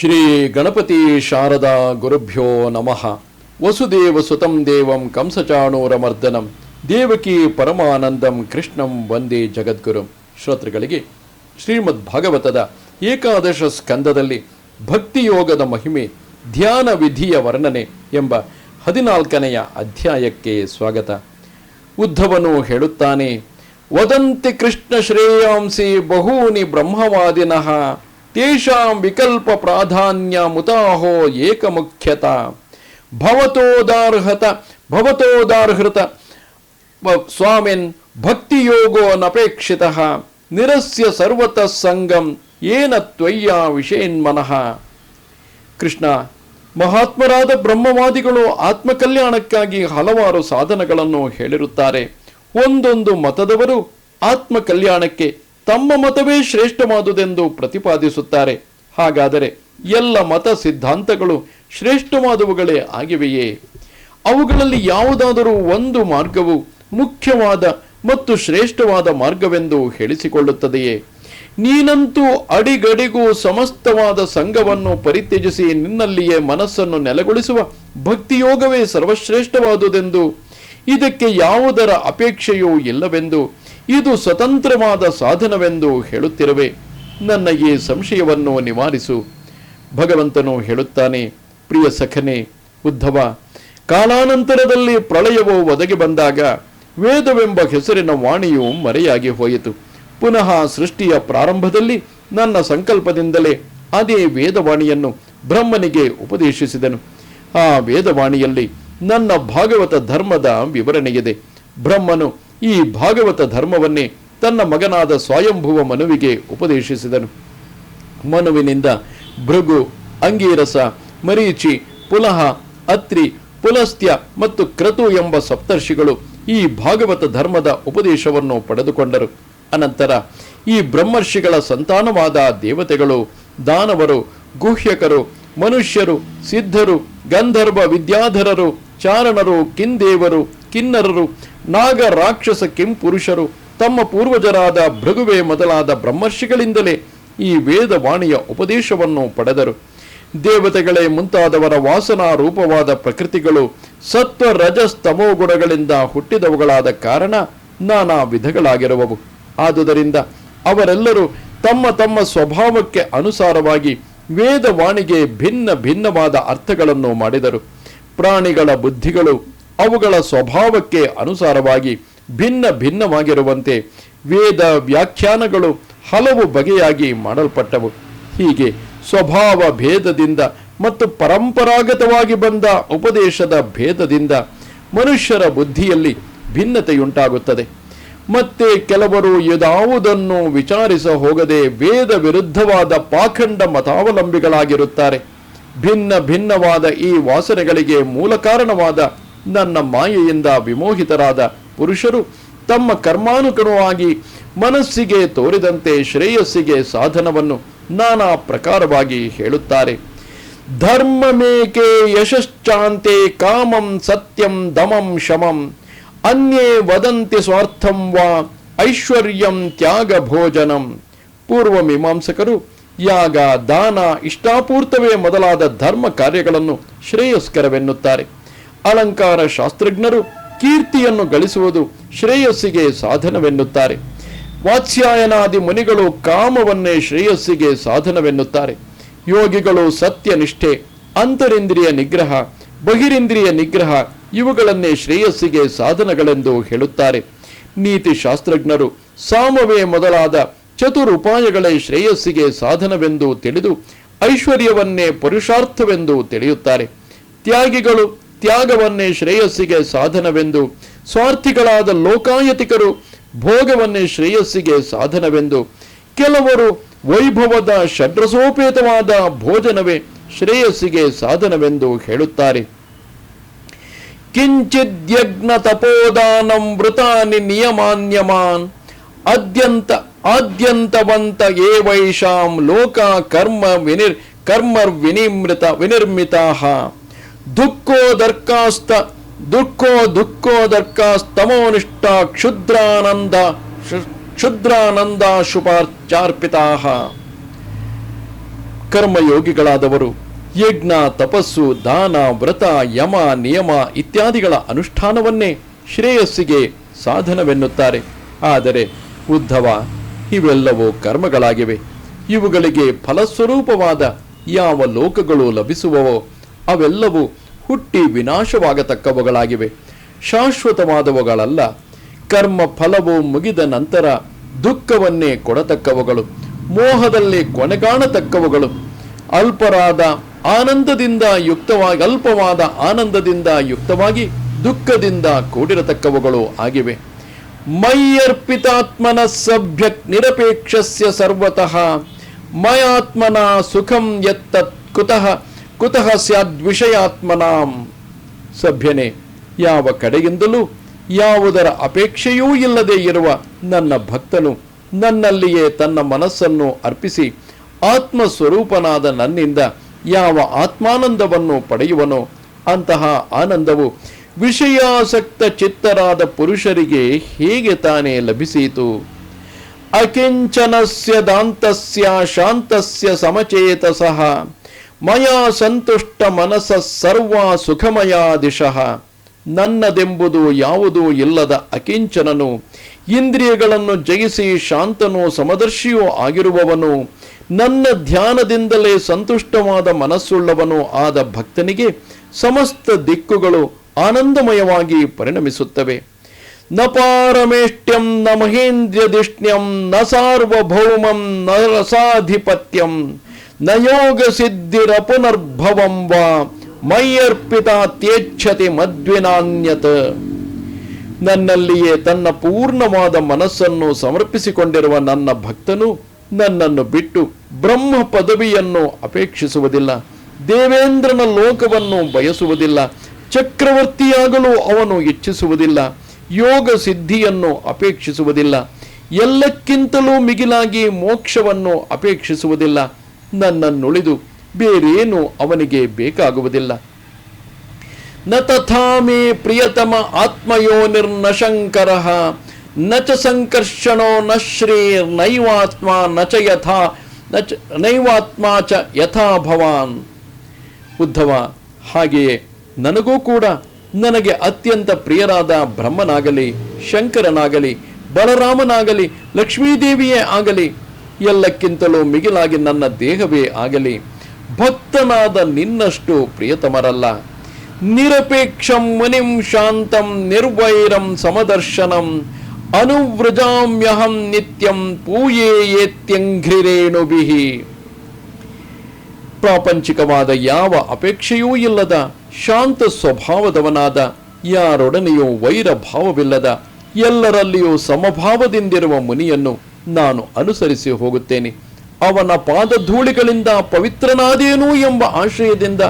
ಶ್ರೀ ಗಣಪತಿ ಶಾರದಾ ಗುರುಭ್ಯೋ ನಮಃ. ವಸುದೇವ ಸುತಂ ದೇವಂ ಕಂಸಚಾಣೂರಮರ್ದನಂ. ದೇವಕಿ ಪರಮಾನಂದಂ ಕೃಷ್ಣಂ ವಂದೇ ಜಗದ್ಗುರು. ಶ್ರೋತೃಗಳಿಗೆ, ಶ್ರೀಮದ್ ಭಾಗವತದ ಏಕಾದಶ ಸ್ಕಂದದಲ್ಲಿ ಭಕ್ತಿಯೋಗದ ಮಹಿಮೆ, ಧ್ಯಾನ ವಿಧಿಯ ವರ್ಣನೆ ಎಂಬ ಹದಿನಾಲ್ಕನೆಯ ಅಧ್ಯಾಯಕ್ಕೆ ಸ್ವಾಗತ. ಉದ್ಧವನು ಹೇಳುತ್ತಾನೆ, ವದಂತಿ ಕೃಷ್ಣ ಶ್ರೇಯಾಂಸಿ ಬಹೂನಿ ಬ್ರಹ್ಮವಾದಿನಃ. ತೇಷಾಂ ವಿಕಲ್ಪ ಪ್ರಾಧಾನ್ಯ ಮುತಾಹೋ ಏಕಮುಖ್ಯತ ಭವತೋದಾರ್ಹತ ಭವತೋದಾರ್ಹೃತ ಸ್ವಾಮಿನ್ ಭಕ್ತಿಯೋಗೋ ನಪೇಕ್ಷಿತ ನಿರಸ್ಯ ಸರ್ವತಃ ಸಂಗಂ ಏನ ತ್ವಯ್ಯ ವಿಷಯನ್ಮನಃ ಕೃಷ್ಣ ಮಹಾತ್ಮರಾದ ಬ್ರಹ್ಮವಾದಿಗಳು ಆತ್ಮಕಲ್ಯಾಣಕ್ಕಾಗಿ ಹಲವಾರು ಸಾಧನಗಳನ್ನು ಹೇಳಿರುತ್ತಾರೆ. ಒಂದೊಂದು ಮತದವರು ಆತ್ಮ ಕಲ್ಯಾಣಕ್ಕೆ ತಮ್ಮ ಮತವೇ ಶ್ರೇಷ್ಠವಾದುದೆಂದು ಪ್ರತಿಪಾದಿಸುತ್ತಾರೆ. ಹಾಗಾದರೆ ಎಲ್ಲ ಮತ ಸಿದ್ಧಾಂತಗಳು ಶ್ರೇಷ್ಠವಾದವುಗಳೇ ಆಗಿವೆಯೇ? ಅವುಗಳಲ್ಲಿ ಯಾವುದಾದರೂ ಒಂದು ಮಾರ್ಗವು ಮುಖ್ಯವಾದ ಮತ್ತು ಶ್ರೇಷ್ಠವಾದ ಮಾರ್ಗವೆಂದು ಹೇಳಿಸಿಕೊಳ್ಳುತ್ತದೆಯೇ? ನೀನಂತೂ ಅಡಿಗಡಿಗೂ ಸಮಸ್ತವಾದ ಸಂಘವನ್ನು ಪರಿತ್ಯಜಿಸಿ ನಿನ್ನಲ್ಲಿಯೇ ಮನಸ್ಸನ್ನು ನೆಲೆಗೊಳಿಸುವ ಭಕ್ತಿಯೋಗವೇ ಸರ್ವಶ್ರೇಷ್ಠವಾದುದೆಂದು, ಇದಕ್ಕೆ ಯಾವುದರ ಅಪೇಕ್ಷೆಯೂ ಇಲ್ಲವೆಂದು ಇದು ಸ್ವತಂತ್ರವಾದ ಸಾಧನವೆಂದು ಹೇಳುತ್ತಿರುವೆ. ನನ್ನ ಈ ಸಂಶಯವನ್ನು ನಿವಾರಿಸು. ಭಗವಂತನು ಹೇಳುತ್ತಾನೆ, ಪ್ರಿಯ ಸಖನೆ, ಉದ್ಧವ, ಕಾಲಾನಂತರದಲ್ಲಿ ಪ್ರಳಯವು ಒದಗಿ ಬಂದಾಗ ವೇದವೆಂಬ ಹೆಸರಿನ ವಾಣಿಯು ಮರೆಯಾಗಿ ಹೋಯಿತು. ಪುನಃ ಸೃಷ್ಟಿಯ ಪ್ರಾರಂಭದಲ್ಲಿ ನನ್ನ ಸಂಕಲ್ಪದಿಂದಲೇ ಅದೇ ವೇದವಾಣಿಯನ್ನು ಬ್ರಹ್ಮನಿಗೆ ಉಪದೇಶಿಸಿದನು. ಆ ವೇದವಾಣಿಯಲ್ಲಿ ನನ್ನ ಭಾಗವತ ಧರ್ಮದ ವಿವರಣೆಯಿದೆ. ಬ್ರಹ್ಮನು ಈ ಭಾಗವತ ಧರ್ಮವನ್ನೇ ತನ್ನ ಮಗನಾದ ಸ್ವಯಂಭುವ ಮನುವಿಗೆ ಉಪದೇಶಿಸಿದನು. ಮನುವಿನಿಂದ ಭೃಗು, ಅಂಗೀರಸ, ಮರೀಚಿ, ಪುಲಹ, ಅತ್ರಿ, ಪುಲಸ್ತ್ಯ ಮತ್ತು ಕ್ರತು ಎಂಬ ಸಪ್ತರ್ಷಿಗಳು ಈ ಭಾಗವತ ಧರ್ಮದ ಉಪದೇಶವನ್ನು ಪಡೆದುಕೊಂಡರು. ಅನಂತರ ಈ ಬ್ರಹ್ಮರ್ಷಿಗಳ ಸಂತಾನವಾದ ದೇವತೆಗಳು, ದಾನವರು, ಗುಹ್ಯಕರು, ಮನುಷ್ಯರು, ಸಿದ್ಧರು, ಗಂಧರ್ವ ವಿದ್ಯಾಧರರು, ಚಾರಣರು, ಕಿಂದೇವರು ಕಿನ್ನರರು, ನಾಗ ರಾಕ್ಷಸ ಕೆಂಪುರುಷರು, ತಮ್ಮ ಪೂರ್ವಜರಾದ ಭೃಗುವೆ ಮೊದಲಾದ ಬ್ರಹ್ಮರ್ಷಿಗಳಿಂದಲೇ ಈ ವೇದವಾಣಿಯ ಉಪದೇಶವನ್ನು ಪಡೆದರು. ದೇವತೆಗಳೇ, ಮುಂತಾದವರ ವಾಸನಾ ರೂಪವಾದ ಪ್ರಕೃತಿಗಳು ಸತ್ವ ರಜಸ್ತಮೋ ಗುಣಗಳಿಂದ ಹುಟ್ಟಿದವುಗಳಾದ ಕಾರಣ ನಾನಾ ವಿಧಗಳಾಗಿರುವವು. ಆದುದರಿಂದ ಅವರೆಲ್ಲರೂ ತಮ್ಮ ತಮ್ಮ ಸ್ವಭಾವಕ್ಕೆ ಅನುಸಾರವಾಗಿ ವೇದವಾಣಿಗೆ ಭಿನ್ನ ಭಿನ್ನವಾದ ಅರ್ಥಗಳನ್ನು ಮಾಡಿದರು. ಪ್ರಾಣಿಗಳ ಬುದ್ಧಿಗಳು ಅವುಗಳ ಸ್ವಭಾವಕ್ಕೆ ಅನುಸಾರವಾಗಿ ಭಿನ್ನ ಭಿನ್ನವಾಗಿರುವಂತೆ ವೇದ ವ್ಯಾಖ್ಯಾನಗಳು ಹಲವು ಬಗೆಯಾಗಿ ಮಾಡಲ್ಪಟ್ಟವು. ಹೀಗೆ ಸ್ವಭಾವ ಭೇದದಿಂದ ಮತ್ತು ಪರಂಪರಾಗತವಾಗಿ ಬಂದ ಉಪದೇಶದ ಭೇದದಿಂದ ಮನುಷ್ಯರ ಬುದ್ಧಿಯಲ್ಲಿ ಭಿನ್ನತೆಯುಂಟಾಗುತ್ತದೆ. ಮತ್ತೆ ಕೆಲವರು ಯಾವುದನ್ನು ವಿಚಾರಿಸ ಹೋಗದೆ ವೇದ ವಿರುದ್ಧವಾದ ಪಾಖಂಡ ಮತಾವಲಂಬಿಗಳಾಗಿರುತ್ತಾರೆ. ಭಿನ್ನ ಭಿನ್ನವಾದ ಈ ವಾಸನೆಗಳಿಗೆ ಮೂಲ ಕಾರಣವಾದ ನನ್ನ ಮಾಯೆಯಿಂದ ವಿಮೋಹಿತರಾದ ಪುರುಷರು ತಮ್ಮ ಕರ್ಮಾನುಗುಣವಾಗಿ ಮನಸ್ಸಿಗೆ ತೋರಿದಂತೆ ಶ್ರೇಯಸ್ಸಿಗೆ ಸಾಧನವನ್ನು ನಾನಾ ಪ್ರಕಾರವಾಗಿ ಹೇಳುತ್ತಾರೆ. ಧರ್ಮಮೇಕೆ ಯಶಶ್ಚಾಂತೆ ಕಾಮಂ ಸತ್ಯಂ ದಮಂ ಶಮಂ. ಅನ್ಯೇ ವದಂತಿ ಸ್ವಾರ್ಥಂ ವಾ ಐಶ್ವರ್ಯಂ ತ್ಯಾಗ ಭೋಜನಂ. ಪೂರ್ವ ಮೀಮಾಂಸಕರು ಯಾಗ, ದಾನ, ಇಷ್ಟಾಪೂರ್ತವೇ ಮೊದಲಾದ ಧರ್ಮ ಕಾರ್ಯಗಳನ್ನು ಶ್ರೇಯಸ್ಕರವೆನ್ನುತ್ತಾರೆ. ಅಲಂಕಾರ ಶಾಸ್ತ್ರಜ್ಞರು ಕೀರ್ತಿಯನ್ನು ಗಳಿಸುವುದು ಶ್ರೇಯಸ್ಸಿಗೆ ಸಾಧನವೆನ್ನುತ್ತಾರೆ. ವಾತ್ಸ್ಯಾಯನಾದಿ ಮುನಿಗಳು ಕಾಮವನ್ನೇ ಶ್ರೇಯಸ್ಸಿಗೆ ಸಾಧನವೆನ್ನುತ್ತಾರೆ. ಯೋಗಿಗಳು ಸತ್ಯನಿಷ್ಠೆ, ಅಂತರಿಂದ್ರಿಯ ನಿಗ್ರಹ, ಬಹಿರಿಂದ್ರಿಯ ನಿಗ್ರಹ ಇವುಗಳನ್ನೇ ಶ್ರೇಯಸ್ಸಿಗೆ ಸಾಧನಗಳೆಂದು ಹೇಳುತ್ತಾರೆ. ನೀತಿ ಶಾಸ್ತ್ರಜ್ಞರು ಸಾಮವೇ ಮೊದಲಾದ ಚತುರುಪಾಯಗಳೇ ಶ್ರೇಯಸ್ಸಿಗೆ ಸಾಧನವೆಂದು ತಿಳಿದು ಐಶ್ವರ್ಯವನ್ನೇ ಪುರುಷಾರ್ಥವೆಂದು ತಿಳಿಯುತ್ತಾರೆ. ತ್ಯಾಗಿಗಳು ತ್ಯಾಗವನ್ನೇ ಶ್ರೇಯಸ್ಸಿಗೆ ಸಾಧನವೆಂದು, ಸ್ವಾರ್ಥಿಗಳಾದ ಲೋಕಾಯತಿಕರು ಭೋಗವನ್ನೇ ಶ್ರೇಯಸ್ಸಿಗೆ ಸಾಧನವೆಂದು, ಕೆಲವರು ವೈಭವದ ಷಡ್ರಸೋಪೇತವಾದ ಭೋಜನವೇ ಶ್ರೇಯಸ್ಸಿಗೆ ಸಾಧನವೆಂದು ಹೇಳುತ್ತಾರೆ. ಕಿಂಚಿದ್ಯಜ್ಞ ತಪೋದಾನಂ ವೃತಾನಿ ನಿಯಮಾನ್ಯಮಾನ್, ಅದ್ಯಂತ ಆದ್ಯಂತವಂತ ಏವೈಷಾಂ ಲೋಕ ಕರ್ಮ ವಿನಿರ್, ಕರ್ಮ ವಿನಿಮೃತ ವಿನಿರ್ಮಿತಾಹ. ದುಃಖೋ ದರ್ಕಾಸ್ತ, ದುಃಖೋ ದುಃಖೋ ದರ್ಕಾಸ್ತಮೋನಿಷ್ಠ ಕ್ಷುದ್ರಾನಂದ ಕ್ಷುದ್ರಾನಂದ ಶುಪಾರ್ಚಾರ್ಪಿತಾಹ ಕರ್ಮಯೋಗಿಗಳಾದವರು, ಯಜ್ಞ, ತಪಸ್ಸು, ದಾನ, ವ್ರತ, ಯಮ, ನಿಯಮ ಇತ್ಯಾದಿಗಳ ಅನುಷ್ಠಾನವನ್ನೇ ಶ್ರೇಯಸ್ಸಿಗೆ ಸಾಧನವೆನ್ನುತ್ತಾರೆ. ಆದರೆ ಉದ್ಧವ, ಇವೆಲ್ಲವೂ ಕರ್ಮಗಳಾಗಿವೆ. ಇವುಗಳಿಗೆ ಫಲಸ್ವರೂಪವಾದ ಯಾವ ಲೋಕಗಳು ಲಭಿಸುವವೋ ಅವೆಲ್ಲವೂ ಹುಟ್ಟಿ ವಿನಾಶವಾಗತಕ್ಕವುಗಳಾಗಿವೆ. ಶಾಶ್ವತವಾದವುಗಳಲ್ಲ. ಕರ್ಮ ಫಲವು ಮುಗಿದ ನಂತರ ದುಃಖವನ್ನೇ ಕೊಡತಕ್ಕವುಗಳು. ಮೋಹದಲ್ಲಿ ಕೊನೆಗಾಣತಕ್ಕವುಗಳು. ಅಲ್ಪರಾದ ಆನಂದದಿಂದ ಯುಕ್ತವಾಗಿ ಅಲ್ಪವಾದ ಆನಂದದಿಂದ ಯುಕ್ತವಾಗಿ ದುಃಖದಿಂದ ಕೂಡಿರತಕ್ಕವುಗಳು ಆಗಿವೆ. ಮೈಯರ್ಪಿತಾತ್ಮನ ಸಭ್ಯ ನಿರಪೇಕ್ಷಸ್ಯ ಸರ್ವತಃ. ಮಯಾತ್ಮನ ಸುಖಂ ಯತ್ತತ್ ಕುತಃ. ಕುತಃ ಸ್ಯಾದ್ವಿಷಯಾತ್ಮನಾಂ ಸಭ್ಯನೇ, ಯಾವ ಕಡೆಯಿಂದಲೂ ಯಾವುದರ ಅಪೇಕ್ಷೆಯೂ ಇಲ್ಲದೆ ಇರುವ ನನ್ನ ಭಕ್ತನು ನನ್ನಲ್ಲಿಯೇ ತನ್ನ ಮನಸ್ಸನ್ನು ಅರ್ಪಿಸಿ ಆತ್ಮಸ್ವರೂಪನಾದ ನನ್ನಿಂದ ಯಾವ ಆತ್ಮಾನಂದವನ್ನು ಪಡೆಯುವನೋ ಅಂತಹ ಆನಂದವು ವಿಷಯಾಸಕ್ತ ಚಿತ್ತರಾದ ಪುರುಷರಿಗೆ ಹೇಗೆ ತಾನೇ ಲಭಿಸಿತು? ಅಕಿಂಚನಸ್ಯ ದಾಂತಸ್ಯ ಶಾಂತಸ್ಯ ಸಮಚೇತಸಃ ಮಯಾ ಸಂತುಷ್ಟ ಮನಸ ಸರ್ವ ಸುಖಮಯ ದಿಶಃ. ನನ್ನದೆಂಬುದು ಯಾವುದೂ ಇಲ್ಲದ ಅಕಿಂಚನನು. ಇಂದ್ರಿಯಗಳನ್ನು ಜಯಿಸಿ ಶಾಂತನೂ ಸಮದರ್ಶಿಯೂ ಆಗಿರುವವನು. ನನ್ನ ಧ್ಯಾನದಿಂದಲೇ ಸಂತುಷ್ಟವಾದ ಮನಸ್ಸುಳ್ಳವನು ಆದ ಭಕ್ತನಿಗೆ ಸಮಸ್ತ ದಿಕ್ಕುಗಳು ಆನಂದಮಯವಾಗಿ ಪರಿಣಮಿಸುತ್ತವೆ. ನ ಪಾರಮೇಷ್ಟ್ಯಂ ನ ಮಹೇಂದ್ರದಿಷ್ಣ್ಯಂ ನ ಸಾರ್ವಭೌಮಂ ನ ರಸಾಧಿಪತ್ಯಂ. ನ ಯೋಗ ಸಿದ್ಧಿರ ಪುನರ್ಭವಂ ವಾ ಮೈಯರ್ಪಿತ ತೇಚ್ಛತೆ ಮದ್ವಿನಾನ್ಯತ. ನನ್ನಲ್ಲಿಯೇ ತನ್ನ ಪೂರ್ಣವಾದ ಮನಸ್ಸನ್ನು ಸಮರ್ಪಿಸಿಕೊಂಡಿರುವ ನನ್ನ ಭಕ್ತನು ನನ್ನನ್ನು ಬಿಟ್ಟು ಬ್ರಹ್ಮ ಪದವಿಯನ್ನು ಅಪೇಕ್ಷಿಸುವುದಿಲ್ಲ, ದೇವೇಂದ್ರನ ಲೋಕವನ್ನು ಬಯಸುವುದಿಲ್ಲ, ಚಕ್ರವರ್ತಿಯಾಗಲು ಅವನು ಇಚ್ಛಿಸುವುದಿಲ್ಲ, ಯೋಗ ಸಿದ್ಧಿಯನ್ನು ಅಪೇಕ್ಷಿಸುವುದಿಲ್ಲ, ಎಲ್ಲಕ್ಕಿಂತಲೂ ಮಿಗಿಲಾಗಿ ಮೋಕ್ಷವನ್ನು ಅಪೇಕ್ಷಿಸುವುದಿಲ್ಲ. ನನ್ನನ್ನುಳಿದು ಬೇರೇನು ಅವನಿಗೆ ಬೇಕಾಗುವುದಿಲ್ಲ. ನ ತಥಾಮೇ ಪ್ರಿಯತಮ ಆತ್ಮಯೋ ಶಂಕರ ನ ಚ ಸಂಕರ್ಷಣೋ ನ ಶ್ರೀರ್ನೈವಾತ್ಮ ನ ಚ ಯಥಾ ನೈವಾತ್ಮ ಚ ಯಥಾ ಭವಾನ್. ಉದ್ಧವ, ಹಾಗೆಯೇ ನನಗೂ ಕೂಡ ನನಗೆ ಅತ್ಯಂತ ಪ್ರಿಯರಾದ ಬ್ರಹ್ಮನಾಗಲಿ, ಶಂಕರನಾಗಲಿ, ಬಲರಾಮನಾಗಲಿ, ಲಕ್ಷ್ಮೀದೇವಿಯೇ ಆಗಲಿ ಎಲ್ಲಕ್ಕಿಂತಲೂ ಮಿಗಿಲಾಗಿ ನನ್ನ ದೇಹವೇ ಆಗಲಿ, ಭಕ್ತನಾದ ನಿನ್ನಷ್ಟು ಪ್ರಿಯತಮರಲ್ಲ. ನಿರಪೇಕ್ಷಂ ಮುನಿಂ ಶಾಂತಂ ನಿರ್ವೈರಂ ಸಮದರ್ಶನಂ ಅನುವ್ರಜಾಮ್ಯಹಂ ನಿತ್ಯಂ ಪೂಯೇಯೇತ್ಯಂಘ್ರಿರೇಣುಭಿಹಿ ಪ್ರಾಪಂಚಿಕವಾದ ಯಾವ ಅಪೇಕ್ಷೆಯೂ ಇಲ್ಲದ, ಶಾಂತ ಸ್ವಭಾವದವನಾದ, ಯಾರೊಡನೆಯೂ ವೈರ ಭಾವವಿಲ್ಲದ ಎಲ್ಲರಲ್ಲಿಯೂ ಸಮಭಾವದಿಂದಿರುವ ಮುನಿಯನ್ನು ನಾನು ಅನುಸರಿಸಿ ಹೋಗುತ್ತೇನೆ. ಅವನ ಪಾದಧೂಳಿಗಳಿಂದ ಪವಿತ್ರನಾದೇನು ಎಂಬ ಆಶಯದಿಂದ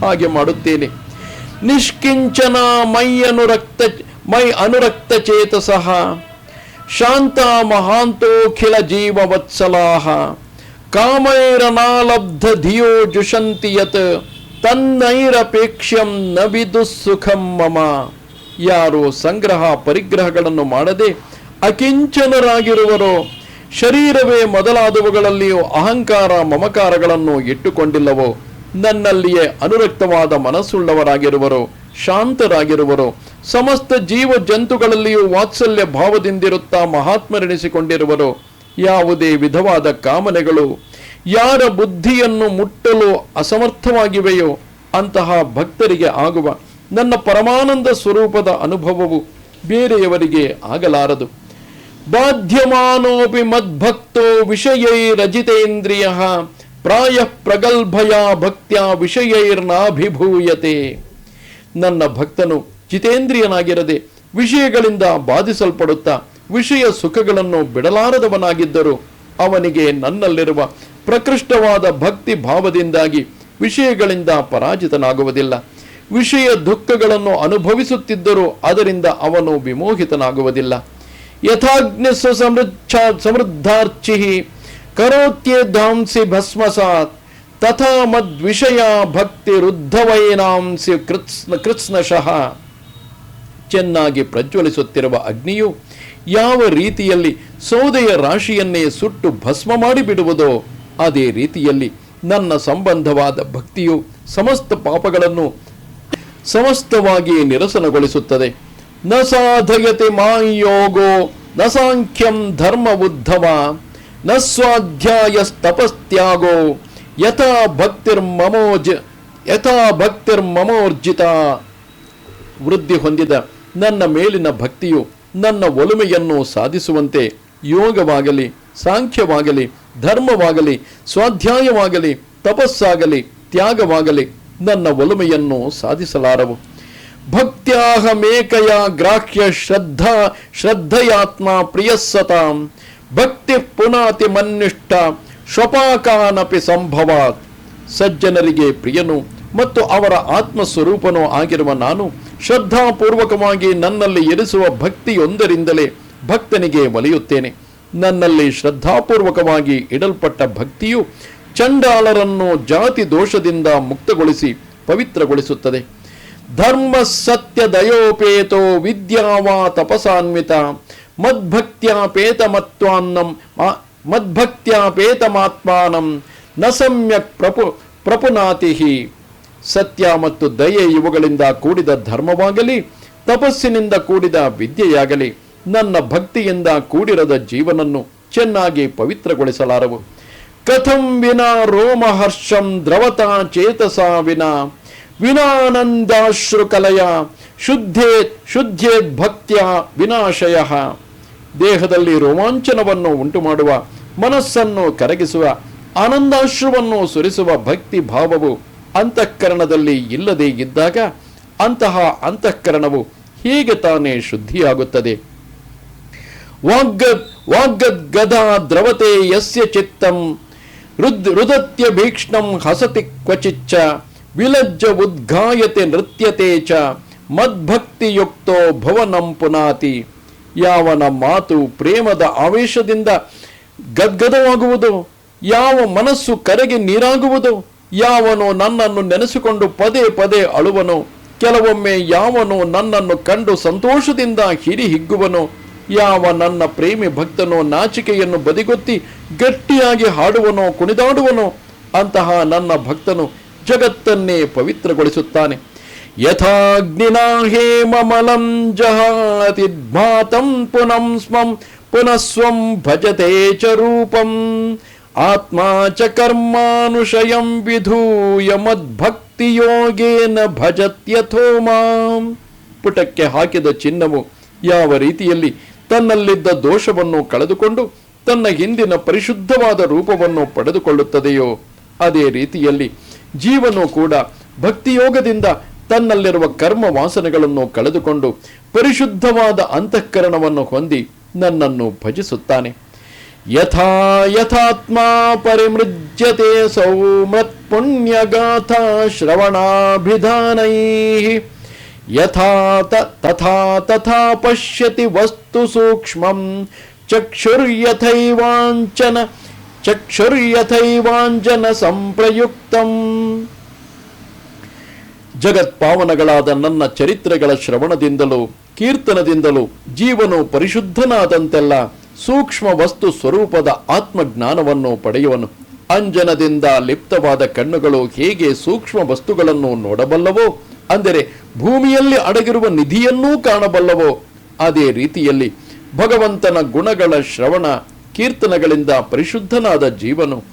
ಹಾಗೆ ಮಾಡುತ್ತೇನೆ. ನಿಷ್ಕಿಂಚನ ಮೈ ಅನುರಕ್ತ ಮೈ ಅನುರಕ್ತ ಚೇತಸಃ. ಶಾಂತ ಮಹಾಂತೋಖಿಲ ಜೀವವತ್ಸಲಾಹ. ಕಾಮೈರನಾಲಬ್ಧ ಧಿಯೋ ಜುಷಂತಿ ಯತ್. ತನ್ನೈರಪೇಕ್ಷ್ಯಂ ನ ಸುಖಂ ಮಮ. ಯಾರು ಸಂಗ್ರಹ ಪರಿಗ್ರಹಗಳನ್ನು ಮಾಡದೆ ಅಕಿಂಚನರಾಗಿರುವರೋ ಶರೀರವೇ ಮೊದಲಾದವುಗಳಲ್ಲಿಯೂ ಅಹಂಕಾರ ಮಮಕಾರಗಳನ್ನು ಇಟ್ಟುಕೊಂಡಿಲ್ಲವೋ, ನನ್ನಲ್ಲಿಯೇ ಅನುರಕ್ತವಾದ ಮನಸ್ಸುಳ್ಳವರಾಗಿರುವರು, ಶಾಂತರಾಗಿರುವರು. ಸಮಸ್ತ ಜೀವ ಜಂತುಗಳಲ್ಲಿಯೂ ವಾತ್ಸಲ್ಯ ಭಾವದಿಂದಿರುತ್ತಾ ಮಹಾತ್ಮರೆನಿಸಿಕೊಂಡಿರುವರು. ಯಾವುದೇ ವಿಧವಾದ ಕಾಮನೆಗಳು, ಯಾರ ಬುದ್ಧಿಯನ್ನು ಮುಟ್ಟಲು ಅಸಮರ್ಥವಾಗಿವೆಯೋ, ಅಂತಹ ಭಕ್ತರಿಗೆ ಆಗುವ ನನ್ನ ಪರಮಾನಂದ ಸ್ವರೂಪದ ಅನುಭವವು ಬೇರೆಯವರಿಗೆ ಆಗಲಾರದು. ಬಾಧ್ಯಮಾನೋಪಿ ಮದ್ಭಕ್ತೋ ವಿಷಯೈರಜಿತೇಂದ್ರಿಯ ಪ್ರಾಯ ಪ್ರಗಲ್ಭಯ ಭಕ್ತ್ಯ ವಿಷಯೈರ್ನಾಭಿಭೂಯತೆ ನನ್ನ ಭಕ್ತನು ಜಿತೇಂದ್ರಿಯನಾಗಿರದೆ ವಿಷಯಗಳಿಂದ ಬಾಧಿಸಲ್ಪಡುತ್ತಾ ವಿಷಯ ಸುಖಗಳನ್ನು ಬಿಡಲಾರದವನಾಗಿದ್ದರೂ ಅವನಿಗೆ ನನ್ನಲ್ಲಿರುವ ಪ್ರಕೃಷ್ಟವಾದ ಭಕ್ತಿ ಭಾವದಿಂದಾಗಿ ವಿಷಯಗಳಿಂದ ಪರಾಜಿತನಾಗುವುದಿಲ್ಲ. ವಿಷಯ ದುಃಖಗಳನ್ನು ಅನುಭವಿಸುತ್ತಿದ್ದರೂ ಅದರಿಂದ ಅವನು ವಿಮೋಹಿತನಾಗುವುದಿಲ್ಲ. ಯಥಾಗ್ನಿಸ್ವ ಸಮೃಚ್ಛ ಸಮೃದ್ಧಾರ್ಚಿ ಕರೋತ್ಯೇಧಾಂಸಿ ಭಸ್ಮಸಾತ್ ತಥಾ ಮದ್ವಿಷಯ ಭಕ್ತಿ ರುದ್ಧವೈನಾಂಸಿ ಕೃತ್ಸ್ನ ಕೃತ್ಸ್ನಶಃ ಚೆನ್ನಾಗಿ ಪ್ರಜ್ವಲಿಸುತ್ತಿರುವ ಅಗ್ನಿಯು ಯಾವ ರೀತಿಯಲ್ಲಿ ಸೌದೆಯ ರಾಶಿಯನ್ನೇ ಸುಟ್ಟು ಭಸ್ಮ ಮಾಡಿಬಿಡುವುದೋ ಅದೇ ರೀತಿಯಲ್ಲಿ ನನ್ನ ಸಂಬಂಧವಾದ ಭಕ್ತಿಯು ಸಮಸ್ತ ಪಾಪಗಳನ್ನು ಸಮಸ್ತವಾಗಿ ನಿರಸನಗೊಳಿಸುತ್ತದೆ. ನ ಸಾಧಯತೆ ಮಾಯೋಗೋ ನ ಸಾಂಖ್ಯಂ ಧರ್ಮ ಉದ್ಧವ ನ ಸ್ವಾಧ್ಯಾಯಸ್ತಪಸ್ತ್ಯಾಗೋ ಯಥಾ ಭಕ್ತಿರ್ಮಮೋಜ, ಯಥಾ ಭಕ್ತಿರ್ಮಮೋರ್ಜಿತ. ವೃದ್ಧಿ ಹೊಂದಿದ ನನ್ನ ಮೇಲಿನ ಭಕ್ತಿಯು ನನ್ನ ಒಲುಮೆಯನ್ನು ಸಾಧಿಸುವಂತೆ ಯೋಗವಾಗಲಿ, ಸಾಂಖ್ಯವಾಗಲಿ, ಧರ್ಮವಾಗಲಿ, ಸ್ವಾಧ್ಯಾಯವಾಗಲಿ, ತಪಸ್ಸಾಗಲಿ, ತ್ಯಾಗವಾಗಲಿ ನನ್ನ ಒಲುಮೆಯನ್ನು ಸಾಧಿಸಲಾರವು. ಭಕ್ತ್ಯಾಹಮೇಕಯ ಗ್ರಾಹ್ಯ ಶ್ರದ್ಧಾ, ಶ್ರದ್ಧಯಾತ್ಮ ಪ್ರಿಯಸ್ಸತಾಂ. ಭಕ್ತಿ ಪುನಾತಿ ಮನ್ನಿಷ್ಠ ಶ್ವಪಾಕಾನಪಿ ಸಂಭವಾತ್. ಸಜ್ಜನರಿಗೆ ಪ್ರಿಯನು ಮತ್ತು ಅವರ ಆತ್ಮಸ್ವರೂಪನೂ ಆಗಿರುವ ನಾನು ಶ್ರದ್ಧಾಪೂರ್ವಕವಾಗಿ ನನ್ನಲ್ಲಿ ಇರಿಸುವ ಭಕ್ತಿಯೊಂದರಿಂದಲೇ ಭಕ್ತನಿಗೆ ಒಲಿಯುತ್ತೇನೆ. ನನ್ನಲ್ಲಿ ಶ್ರದ್ಧಾಪೂರ್ವಕವಾಗಿ ಇಡಲ್ಪಟ್ಟ ಭಕ್ತಿಯು ಚಂಡಾಲರನ್ನು ಜಾತಿ ದೋಷದಿಂದ ಮುಕ್ತಗೊಳಿಸಿ ಪವಿತ್ರಗೊಳಿಸುತ್ತದೆ. ಧರ್ಮ ಸತ್ಯ ದಯೋಪೇತೋ ವಿದ್ಯಾವಾ ತಪಸಾನ್ವಿತ ಮದ್ಭಕ್ತ್ಯಾಪೇತಮತ್ವಾನ್ನಂ ಮದ್ಭಕ್ತ್ಯಾಪೇತಮಾತ್ಮಾನಂ ನ ಸಮ್ಯಕ್ ಪ್ರಪು ಪ್ರಪುನಾತಿ ಸತ್ಯ ಮತ್ತು ದಯೆ ಇವುಗಳಿಂದ ಕೂಡಿದ ಧರ್ಮವಾಗಲಿ, ತಪಸ್ಸಿನಿಂದ ಕೂಡಿದ ವಿದ್ಯೆಯಾಗಲಿ, ನನ್ನ ಭಕ್ತಿಯಿಂದ ಕೂಡಿರದ ಜೀವನನ್ನು ಚೆನ್ನಾಗಿ ಪವಿತ್ರಗೊಳಿಸಲಾರವು. ಕಥಂ ವಿನಾ ರೋಮಹರ್ಷಂ ದ್ರವತಾ ಚೇತಸಾ ವಿನಾ. ವಿನಾನಂದಾಶ್ರುಕಲಯ, ಶುದ್ಧೇ, ಶುದ್ಧೇದ್ ಭಕ್ತ್ಯ ವಿನಾಶಯ. ದೇಹದಲ್ಲಿ ರೋಮಾಂಚನವನ್ನು ಉಂಟು ಮಾಡುವ ಮನಸ್ಸನ್ನು ಕರಗಿಸುವ, ಆನಂದಾಶ್ರುವನ್ನು ಸುರಿಸುವ ಭಕ್ತಿ ಭಾವವು ಅಂತಃಕರಣದಲ್ಲಿ ಇಲ್ಲದೇ ಇದ್ದಾಗ ಅಂತಹ ಅಂತಃಕರಣವು ಹೀಗೆ ತಾನೇ ಶುದ್ಧಿಯಾಗುತ್ತದೆ? ವಾಗ್ಗದ್ ವಾಗ್ಗದ್ ಗದಾ ದ್ರವತೆ ಯಸ್ಯ ಚಿತ್ತಂ, ರುದ್, ರುದತ್ಯ ಭೀಕ್ಷ್ಣಂ ಹಸತಿ ಕ್ವಚಿಚ್ಚ. ವಿಲಜ್ಜ ಉದ್ಘಾಯತೆ ನೃತ್ಯತೆ ಚ ಮದ್ಭಕ್ತಿಯುಕ್ತೋ ಭವನಂ ಪುನಾತಿ. ಯಾವನ ಮಾತು ಪ್ರೇಮದ ಆವೇಶದಿಂದ ಗದ್ಗದವಾಗುವುದು, ಯಾವ ಮನಸ್ಸು ಕರೆಗೆ ನೀರಾಗುವುದು, ಯಾವನು ನನ್ನನ್ನು ನೆನೆಸಿಕೊಂಡು ಪದೇ ಪದೇ ಅಳುವನು, ಕೆಲವೊಮ್ಮೆ ಯಾವನು ನನ್ನನ್ನು ಕಂಡು ಸಂತೋಷದಿಂದ ಹಿರಿ ಹಿಗ್ಗುವನು ಯಾವ ನನ್ನ ಪ್ರೇಮಿ ಭಕ್ತನೋ ನಾಚಿಕೆಯನ್ನು ಬದಿಗೊತ್ತಿ ಗಟ್ಟಿಯಾಗಿ ಹಾಡುವನೋ ಕುಣಿದಾಡುವನೋ, ಅಂತಹ ನನ್ನ ಭಕ್ತನು ಜಗತ್ತನ್ನೇ ಪವಿತ್ರಗೊಳಿಸುತ್ತಾನೆ. ಯಥಾಗ್ನಿನಾ ಹೇಮಮಲಂ ಜಹಾತಿದ್ಭಾತಂ ಪುನಂ ಸ್ವಂ ಪುನಃ ಸ್ವಂ ಭಜತೆ ಚ ರೂಪಂ. ಆತ್ಮ ಚ ಕರ್ಮಾನುಷಯಂ ವಿಧೂಯ ಮದ್ಭಕ್ತಿಯೋಗೇನ ಭಜತ್ಯಥೋ ಮಾಂ. ಪುಟಕ್ಕೆ ಹಾಕಿದ ಚಿನ್ನವು ಯಾವ ರೀತಿಯಲ್ಲಿ ತನ್ನಲ್ಲಿದ್ದ ದೋಷವನ್ನು ಕಳೆದುಕೊಂಡು ತನ್ನ ಹಿಂದಿನ ಪರಿಶುದ್ಧವಾದ ರೂಪವನ್ನು ಪಡೆದುಕೊಳ್ಳುತ್ತದೆಯೋ, ಅದೇ ರೀತಿಯಲ್ಲಿ ಜೀವನು ಕೂಡ ಭಕ್ತಿಯೋಗದಿಂದ ತನ್ನಲ್ಲಿರುವ ಕರ್ಮ ವಾಸನೆಗಳನ್ನು ಕಳೆದುಕೊಂಡು ಪರಿಶುದ್ಧವಾದ ಅಂತಃಕರಣವನ್ನು ಹೊಂದಿ ನನ್ನನ್ನು ಭಜಿಸುತ್ತಾನೆ. ಯಥಾ ಯಥಾತ್ಮ ಪರಿಮೃಜ್ಯತೆ ಸೌಮತ್ ಪುಣ್ಯಗಾಥಾ ಶ್ರವಣಾಭಿಧಾನೈ. ಯಥಾ ತಥಾ ತಥಾ ಪಶ್ಯತಿ ವಸ್ತು ಸೂಕ್ಷ್ಮಂ ಚಕ್ಷುರ್ಯಥೈವಾಂಚನ ಚಕ್ಷುರ್ಯಥೈವಾಂಜನ ಸಂಪ್ರಯುಕ್ತಂ ಜಗತ್ಪಾವನಗಳಾದ ನನ್ನ ಚರಿತ್ರೆಗಳ ಶ್ರವಣದಿಂದಲೂ, ಕೀರ್ತನದಿಂದಲೂ, ಜೀವನು ಪರಿಶುದ್ಧನಾದಂತೆಲ್ಲ ಸೂಕ್ಷ್ಮ ವಸ್ತು ಸ್ವರೂಪದ ಆತ್ಮಜ್ಞಾನವನ್ನು ಪಡೆಯುವನು. ಅಂಜನದಿಂದ ಲಿಪ್ತವಾದ ಕಣ್ಣುಗಳು ಹೇಗೆ ಸೂಕ್ಷ್ಮ ವಸ್ತುಗಳನ್ನು ನೋಡಬಲ್ಲವೋ, ಅಂದರೆ ಭೂಮಿಯಲ್ಲಿ ಅಡಗಿರುವ ನಿಧಿಯನ್ನೂ ಕಾಣಬಲ್ಲವೋ, ಅದೇ ರೀತಿಯಲ್ಲಿ ಭಗವಂತನ ಗುಣಗಳ ಶ್ರವಣ ಕೀರ್ತನಗಳಿಂದ ಪರಿಶುದ್ಧನಾದ ಜೀವನು.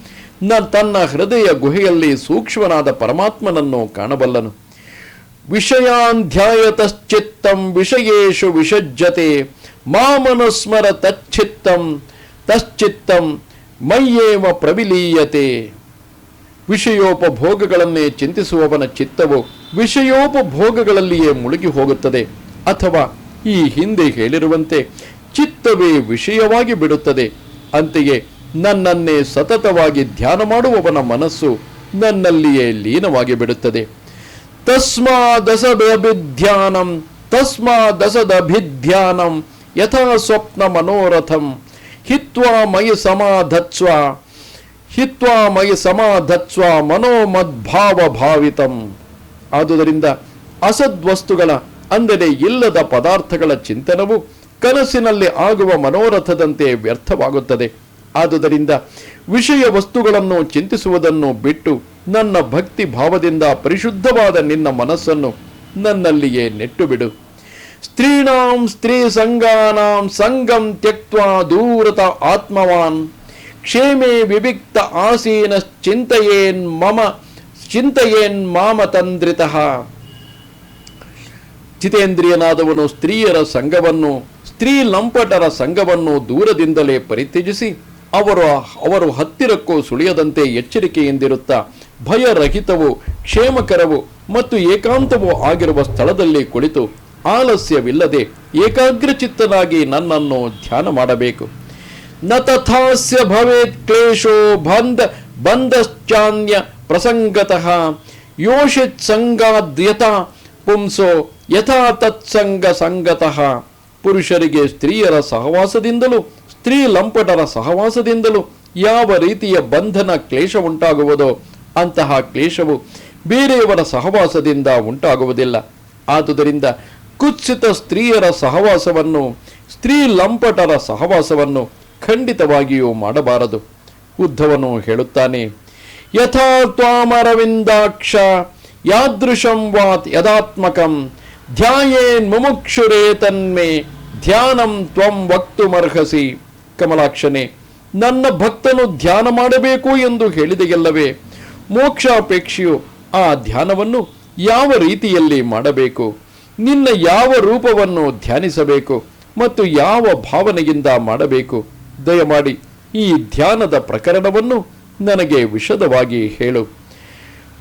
ನ ತನ್ನ ಹೃದಯ ಗುಹೆಯಲ್ಲಿ ಸೂಕ್ಷ್ಮನಾದ ಪರಮಾತ್ಮನನ್ನು ಕಾಣಬಲ್ಲನು. ವಿಷಯಾಂಧ್ಯಾಯತಶ್ಚಿತ್ತಂ ವಿಷಯೇಶು ವಿಷಜ್ಜತೆ, ಮಾಮನುಸ್ಮರ ತಚ್ಚಿತ್ತಂ ತಶ್ಚಿತ್ತಂ ಮೈಯೇವ ಪ್ರವಿಲೀಯತೆ. ವಿಷಯೋಪಭೋಗಗಳನ್ನೇ ಚಿಂತಿಸುವವನ ಚಿತ್ತವು ವಿಷಯೋಪಭೋಗಗಳಲ್ಲಿಯೇ ಮುಳುಗಿ ಹೋಗುತ್ತದೆ. ಅಥವಾ ಈ ಹಿಂದೆ ಹೇಳಿರುವಂತೆ ಚಿತ್ತವೇ ವಿಷಯವಾಗಿ ಬಿಡುತ್ತದೆ. ಅಂತೆಯೇ ನನ್ನನ್ನೇ ಸತತವಾಗಿ ಧ್ಯಾನ ಮಾಡುವವನ ಮನಸ್ಸು ನನ್ನಲ್ಲಿಯೇ ಲೀನವಾಗಿ ಬಿಡುತ್ತದೆ. ತಸ್ಮಾದಸದಭಿಧ್ಯಾನಂ ತಸ್ಮಾದಸದಭಿಧ್ಯಾನಂ, ಯಥಾ ಸ್ವಪ್ನ ಮನೋರಥಂ, ಹಿತ್ವಾ ಮಯಿ ಸಮಾಧತ್ಸ್ವ, ಹಿತ್ವಾ ಮಯಿ ಸಮಾಧತ್ಸ್ವ ಮನೋಮದ್ಭಾವ ಭಾವಿತಂ ಆದುದರಿಂದ ಅಸದ್ವಸ್ತುಗಳ ಅಂದರೆ ಇಲ್ಲದ ಪದಾರ್ಥಗಳ ಚಿಂತನವು ಕನಸಿನಲ್ಲಿ ಆಗುವ ಮನೋರಥದಂತೆ ವ್ಯರ್ಥವಾಗುತ್ತದೆ. ಆದುದರಿಂದ ವಿಷಯ ವಸ್ತುಗಳನ್ನು ಚಿಂತಿಸುವುದನ್ನು ಬಿಟ್ಟು ನನ್ನ ಭಕ್ತಿ ಭಾವದಿಂದ ಪರಿಶುದ್ಧವಾದ ನಿನ್ನ ಮನಸ್ಸನ್ನು ನನ್ನಲ್ಲಿಯೇ ನೆಟ್ಟು ಬಿಡು ಸ್ತ್ರೀಣಾಂ ಸ್ತ್ರೀ ಸಂಗಾನಾಂ ಸಂಗಂ ತ್ಯಕ್ವಾ ದೂರತ ಆತ್ಮವಾನ್. ಕ್ಷೇಮೇ ವಿವಿಕ್ತ ಆಸೀನ ಚಿಂತೆಯೇನ್ ಮಮ ಚಿಂತೆಯೇನ್ ಮಾಮ ತಂದ್ರಿತಃ ಜಿತೇಂದ್ರಿಯನಾದವನು ಸ್ತ್ರೀಯರ ಸಂಘವನ್ನು ಸ್ತ್ರೀ ಲಂಪಟರ ಸಂಘವನ್ನು ದೂರದಿಂದಲೇ ಪರಿತ್ಯಜಿಸಿ, ಅವರ, ಅವರು ಹತ್ತಿರಕ್ಕೂ ಸುಳಿಯದಂತೆ ಎಚ್ಚರಿಕೆಯಿಂದಿರುತ್ತಾ ಭಯರಹಿತವು, ಕ್ಷೇಮಕರವು ಮತ್ತು ಏಕಾಂತವೂ ಆಗಿರುವ ಸ್ಥಳದಲ್ಲಿ ಕುಳಿತು ಆಲಸ್ಯವಿಲ್ಲದೆ ಏಕಾಗ್ರಚಿತ್ತನಾಗಿ ನನ್ನನ್ನು ಧ್ಯಾನ ಮಾಡಬೇಕು. ನ ತಥಾಸ್ಯ ಭವೇತ್ ಕ್ಲೇಶೋ ಬಂಧ ಬಂಧಶ್ಚಾನ್ಯ ಪ್ರಸಂಗತಃ, ಯೋಷಿತ್ ಸಂಗಾದ್ಯತ ಪುಂಸೋ ಯಥಾ ತತ್ಸಂಗ ಸಂಗತಃ. ಪುರುಷರಿಗೆ ಸ್ತ್ರೀಯರ ಸಹವಾಸದಿಂದಲೂ, ಸ್ತ್ರೀ ಲಂಪಟರ ಸಹವಾಸದಿಂದಲೂ ಯಾವ ರೀತಿಯ ಬಂಧನ, ಕ್ಲೇಶ ಉಂಟಾಗುವುದೋ ಅಂತಹ ಕ್ಲೇಶವು ಬೇರೆಯವರ ಸಹವಾಸದಿಂದ ಉಂಟಾಗುವುದಿಲ್ಲ. ಆದುದರಿಂದ ಕುತ್ಸಿತ ಸ್ತ್ರೀಯರ ಸಹವಾಸವನ್ನು, ಸ್ತ್ರೀ ಲಂಪಟರ ಸಹವಾಸವನ್ನು ಖಂಡಿತವಾಗಿಯೂ ಮಾಡಬಾರದು. ಉದ್ಧವನು ಹೇಳುತ್ತಾನೆ, ಯಥಾ ತ್ವಾಮರವಿಂದಾಕ್ಷ ಯಾದೃಶಂ ವಾತ್ ಯದಾತ್ಮಕಂ ಧ್ಯಾಯೇನ್ ಮುಮುಕ್ಷುರೇ ತನ್ಮೇ ಧ್ಯಾನಂ ತ್ವಂ ವಕ್ತುಮರ್ಹಸಿ, ಕಮಲಾಕ್ಷನೆ, ನನ್ನ ಭಕ್ತನು ಧ್ಯಾನ ಮಾಡಬೇಕು ಎಂದು ಹೇಳಿದೆಯಲ್ಲವೇ ಮೋಕ್ಷಾಪೇಕ್ಷೆಯು ಆ ಧ್ಯಾನವನ್ನು ಯಾವ ರೀತಿಯಲ್ಲಿ ಮಾಡಬೇಕು? ನಿನ್ನ ಯಾವ ರೂಪವನ್ನು ಧ್ಯಾನಿಸಬೇಕು ಮತ್ತು ಯಾವ ಭಾವನೆಯಿಂದ ಮಾಡಬೇಕು? ದಯಮಾಡಿ ಈ ಧ್ಯಾನದ ಪ್ರಕರಣವನ್ನು ನನಗೆ ವಿಶದವಾಗಿ ಹೇಳು.